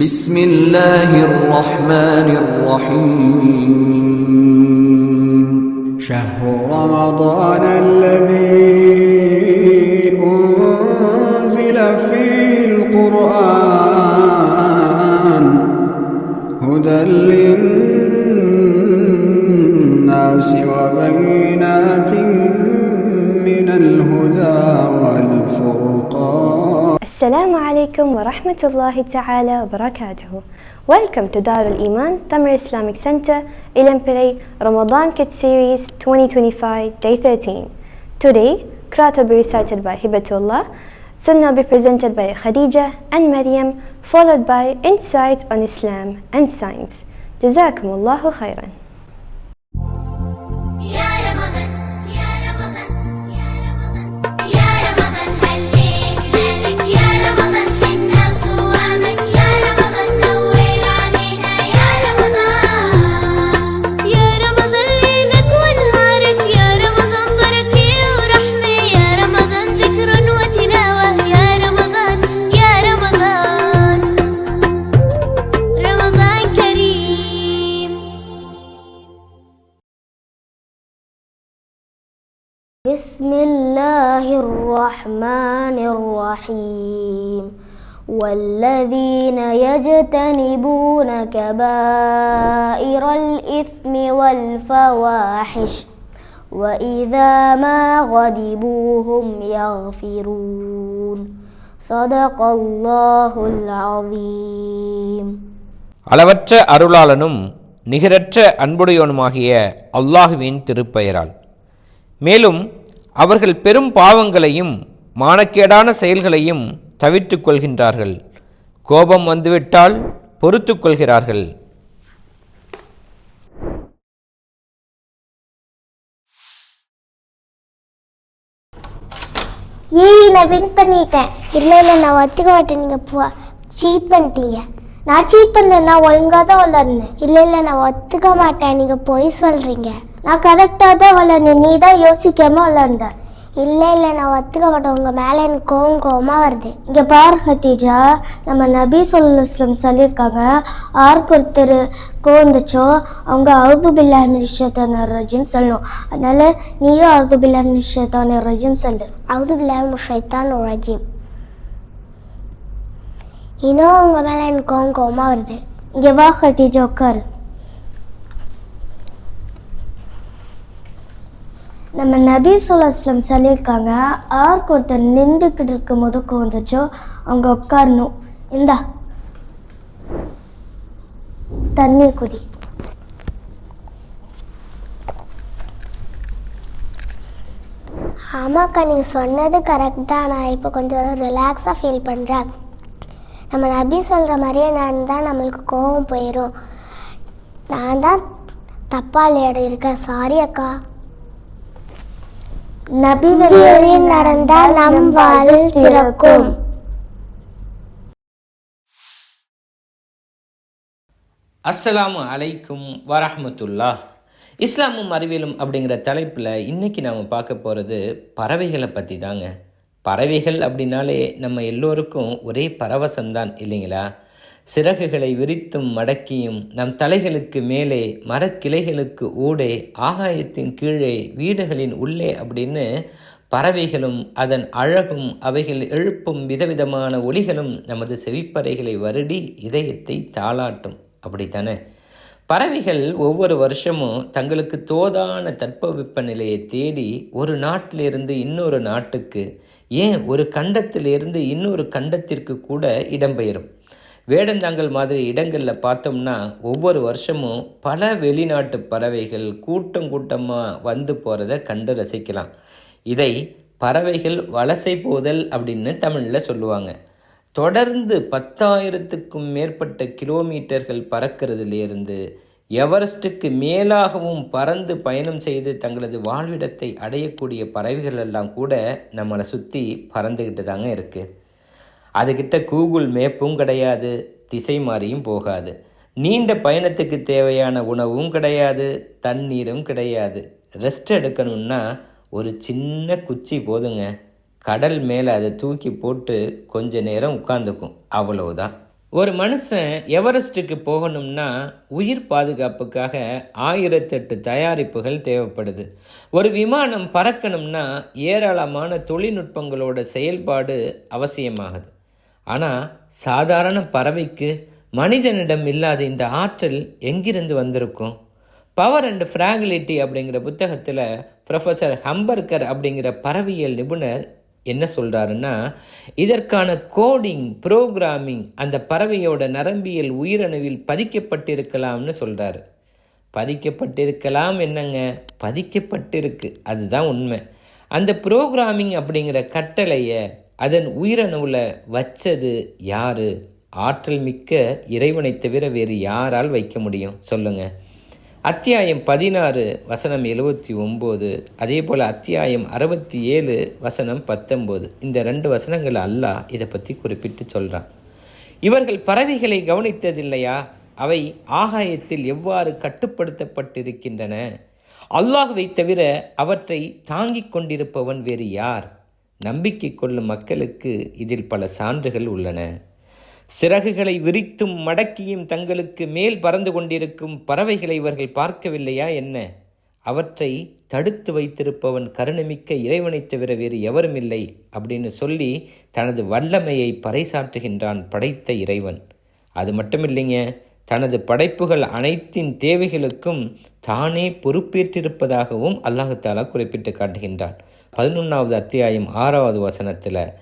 بسم الله الرحمن الرحيم. شهر رمضان الذي أنزل فيه القرآن هدى للناس Wa rahmatullahi ta'ala wa barakatuhu. Welcome to Darul Iman, Tamil Islamic Center, Ilampilay, Ramadan Kid Series 2025, Day 13. Today, will be recited by Hibatullah, Sunnah be presented by Khadija and Maryam, followed by Insights on Islam and Science. Jazakumullahu khairan. يا بسم الله الرحمن الرحيم والذين يجتنبون كبائر الإثم والفواحش وإذا ما غضبوا هم يغفرون صدق الله العظيم அளவற்ற அருளாளனும் நிகரற்ற அன்புடையோனுமாகிய அல்லாஹுவின் திருப்பெயரால் மேலும் அவர்கள் பெரும் பாவங்களையும் மானக்கேடான செயல்களையும் தவிர்த்து கொள்கின்றார்கள். கோபம் வந்துவிட்டால் பொறுத்துக் கொள்கிறார்கள். ஏய் நான் வின் பண்ணிட்டேன். இல்லை இல்லை நான் ஒத்துக்க மாட்டேன். நீங்கள் போ சீட் பண்ணிட்டீங்க. நான் சீட் பண்ணல நான் ஒழுங்காக தான் விளாட்னேன் இல்லை இல்லை நான் ஒத்துக்க மாட்டேன். நீங்கள் பொய் சொல்கிறீங்க நான் கரெக்டாக தான் விளாட்னேன் நீ தான் யோசிக்காம விளாண்ட இல்லை இல்லை நான் ஒத்துக்க மாட்டேன். உங்கள் மேலே எனக்கு கோவம் கோவமாக வருது. இங்கே பார் ஹத்தீஜா நம்ம நபி சொல்லுஸ்லம் சொல்லியிருக்காங்க ஆருக்கு ஒருத்தர் கோவந்துச்சோ அவங்க அவுது பில்லாஹின் ஷேத்தான ரஜிம் சொல்லணும். அதனால நீயும் அவுது பில்லாஹின் ஷேத்தான ரஜிம் சொல்லு. அவுது பில்லாஹின் ஷைத்தான் ரஜிம். இன்னும் உங்க மேல எனக்கு கோவம் கோவமா வருது. இங்க வா ஹத்தீஜா உட்காரு. நம்ம நபி சொல்லாஸ்லம் சொல்லியிருக்காங்க ஆருக்கு ஒருத்தர் நின்றுக்கிட்டு இருக்கும் போது கோந்துச்சோ அவங்க உட்காரணும். இந்தா. தண்ணி குடி. ஆமாக்கா நீங்கள் சொன்னது கரெக்ட் தான். நான் இப்போ கொஞ்சம் ரிலாக்ஸாக ஃபீல் பண்ணுறேன் நம்ம நபி சொல்கிற மாதிரியே நான் தான் நம்மளுக்கு கோவம் போயிடும் நான் தான் தப்பாக இடம் இருக்கேன். சாரி அக்கா. நபி நடந்தால் நம் வாழ்வு சிறக்கும். அஸ்ஸலாமு அலைக்கும் வரஹ்மத்துல்லா. இஸ்லாமும் அறிவியலும் அப்படிங்கிற தலைப்பில் இன்றைக்கி நாம் பார்க்க போகிறது பறவைகளை பற்றி தாங்க பறவைகள் அப்படின்னாலே நம்ம எல்லோருக்கும் ஒரே பரவசம்தான் இல்லைங்களா? சிறகுகளை விரித்தும் மடக்கியும் நம் தலைகளுக்கு மேலே மரக்கிளைகளுக்கு ஊடே ஆகாயத்தின் கீழே வீடுகளின் உள்ளே அப்படின்னு பறவைகளும் அதன் அழகும் அவைகள் எழுப்பும் விதவிதமான ஒலிகளும் நமது செவிப்பறைகளை வருடி இதயத்தை தாளாட்டும். அப்படித்தானே? பறவைகள் ஒவ்வொரு வருஷமும் தங்களுக்கு தோதான தட்பவெப்ப நிலையை தேடி ஒரு நாட்டிலிருந்து இன்னொரு நாட்டுக்கு ஏன் ஒரு கண்டத்திலிருந்து இன்னொரு கண்டத்திற்கு கூட இடம்பெயரும். வேடந்தாங்கல் மாதிரி இடங்களில் பார்த்தோம்னா ஒவ்வொரு வருஷமும் பல வெளிநாட்டு பறவைகள் கூட்டம் கூட்டமாக வந்து போகிறத கண்டு ரசிக்கலாம். இதை பறவைகள் வலசை போதல் அப்படின்னு தமிழில் சொல்லுவாங்க. தொடர்ந்து பத்தாயிரத்துக்கும் மேற்பட்ட கிலோமீட்டர்கள் பறக்கிறதுலேருந்து எவரெஸ்ட்டுக்கு மேலாகவும் பறந்து பயணம் செய்து தங்களது வாழ்விடத்தை அடையக்கூடிய பறவைகள் எல்லாம் கூட நம்மளை சுற்றி பறந்துக்கிட்டு தாங்க இருக்குது அதுகிட்ட கூகுள் மேப்பும் கிடையாது திசை மாறியும் போகாது. நீண்ட பயணத்துக்கு தேவையான உணவும் கிடையாது தண்ணீரும் கிடையாது. ரெஸ்ட் எடுக்கணும்னா ஒரு சின்ன குச்சி போதுங்க. கடல் மேலே அதை தூக்கி போட்டு கொஞ்ச நேரம் உட்காந்துக்கும் அவ்வளவுதான். ஒரு மனுஷன் எவரெஸ்ட்டுக்கு போகணும்னா உயிர் பாதுகாப்புக்காக ஆயிரத்தெட்டு தயாரிப்புகள் தேவைப்படுது. ஒரு விமானம் பறக்கணும்னா ஏராளமான தொழில்நுட்பங்களோட செயல்பாடு அவசியமாகுது. ஆனால் சாதாரண பறவைக்கு மனிதனிடம் இல்லாத இந்த ஆற்றல் எங்கிருந்து வந்திருக்கும்? பவர் அண்ட் ஃப்ராகிலிட்டி அப்படிங்கிற புத்தகத்தில் ப்ரொஃபஸர் ஹம்பர்கர் அப்படிங்கிற பறவியல் நிபுணர் என்ன சொல்கிறாருன்னா இதற்கான கோடிங் ப்ரோக்ராமிங் அந்த பறவையோட நரம்பியல் உயிரணுவில் பதிக்கப்பட்டிருக்கலாம்னு சொல்கிறாரு பதிக்கப்பட்டிருக்கலாம் என்னங்க? பதிக்கப்பட்டிருக்கு. அதுதான் உண்மை. அந்த ப்ரோக்ராமிங் அப்படிங்கிற கட்டளையை அதன் உயிரணுவில் வச்சது யார்? ஆற்றல் மிக்க இறைவனை தவிர வேறு யாரால் வைக்க முடியும்? சொல்லுங்கள் அத்தியாயம் பதினாறு வசனம் எழுபத்தி ஒம்பது. அதே போல் அத்தியாயம் அறுபத்தி ஏழு வசனம் பத்தொம்போது. இந்த ரெண்டு வசனங்கள் அல்லாஹ் இதை பற்றி குறிப்பிட்டு சொல்கிறான் இவர்கள் பறவைகளை கவனித்ததில்லையா? அவை ஆகாயத்தில் எவ்வாறு கட்டுப்படுத்தப்பட்டிருக்கின்றன? அல்லாஹுவை தவிர அவற்றை தாங்கிக் கொண்டிருப்பவன் வேறு யார்? நம்பிக்கை கொள்ளும் மக்களுக்கு இதில் பல சான்றுகள் உள்ளன. சிறகுகளை விரித்தும் மடக்கியும் தங்களுக்கு மேல் பறந்து கொண்டிருக்கும் பறவைகளை இவர்கள் பார்க்கவில்லையா என்ன? அவற்றை தடுத்து வைத்திருப்பவன் கருணமிக்க இறைவனைத் தவிர வேறு எவரும் இல்லை அப்படின்னு சொல்லி தனது வல்லமையை பறைசாற்றுகின்றான் படைத்த இறைவன். அது மட்டுமில்லைங்க தனது படைப்புகள் அனைத்தின் தேவைகளுக்கும் தானே பொறுப்பேற்றிருப்பதாகவும் அல்லாஹாலா குறிப்பிட்டு காட்டுகின்றான். பதினொன்றாவது அத்தியாயம் ஆறாவது வசனத்தில்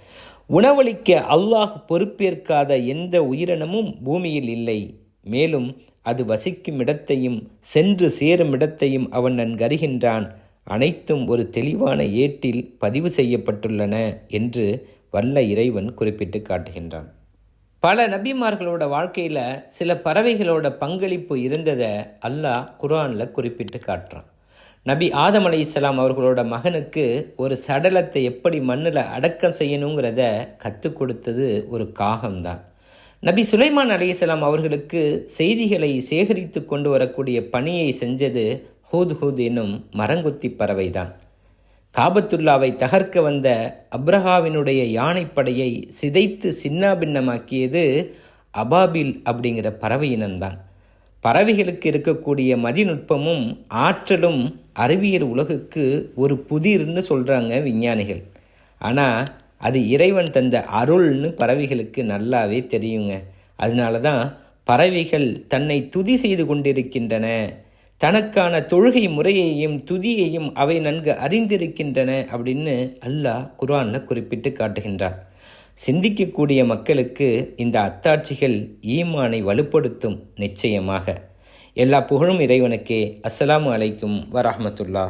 உணவளிக்க அல்லாஹ் பொறுப்பேற்காத எந்த உயிரினமும் பூமியில் இல்லை. மேலும் அது வசிக்கும் இடத்தையும் சென்று சேரும் இடத்தையும் அவன் நன்கருகின்றான் அனைத்தும் ஒரு தெளிவான ஏட்டில் பதிவு செய்யப்பட்டுள்ளன என்று வல்ல இறைவன் குறிப்பிட்டு காட்டுகின்றான். பல நபிமார்களோட வாழ்க்கையில் சில பறவைகளோட பங்களிப்பு இருந்ததை அல்லாஹ் குரானில் குறிப்பிட்டு காட்டுறான். நபி ஆதம் அலைஹிஸ்ஸலாம் அவர்களோட மகனுக்கு ஒரு சடலத்தை எப்படி மண்ணில் அடக்கம் செய்யணுங்கிறத கற்றுக் கொடுத்தது ஒரு காகம்தான். நபி சுலைமான் அலைஹிஸ்ஸலாம் அவர்களுக்கு செய்திகளை சேகரித்து கொண்டு வரக்கூடிய பணியை செஞ்சது ஹூத் ஹூத் என்னும் மரங்கொத்தி பறவைதான். காபத்துல்லாவை தகர்க்க வந்த அப்ரஹாவினுடைய யானைப்படையை சிதைத்து சின்னாபின்னமாக்கியது அபாபில் அப்படிங்கிற பறவை இனம்தான் பறவைகளுக்கு இருக்கக்கூடிய மதிநுட்பமும் ஆற்றலும் அறிவியல் உலகுக்கு ஒரு புதிர்னு சொல்கிறாங்க விஞ்ஞானிகள். ஆனால் அது இறைவன் தந்த அருள்னு பறவைகளுக்கு நல்லாவே தெரியுங்க. அதனால தான் பறவைகள் தன்னை துதி செய்து கொண்டிருக்கின்றன. தனக்கான தொழுகை முறையையும் துதியையும் அவை நன்கு அறிந்திருக்கின்றன அப்படின்னு அல்லாஹ் குரானில் குறிப்பிட்டு காட்டுகின்றார் சிந்திக்கக்கூடிய மக்களுக்கு இந்த அத்தாட்சிகள் ஈமானை வலுப்படுத்தும் நிச்சயமாக. எல்லா புகழும் இறைவனுக்கே. அஸ்ஸலாமு அலைக்கும் வரஹமத்துல்லா.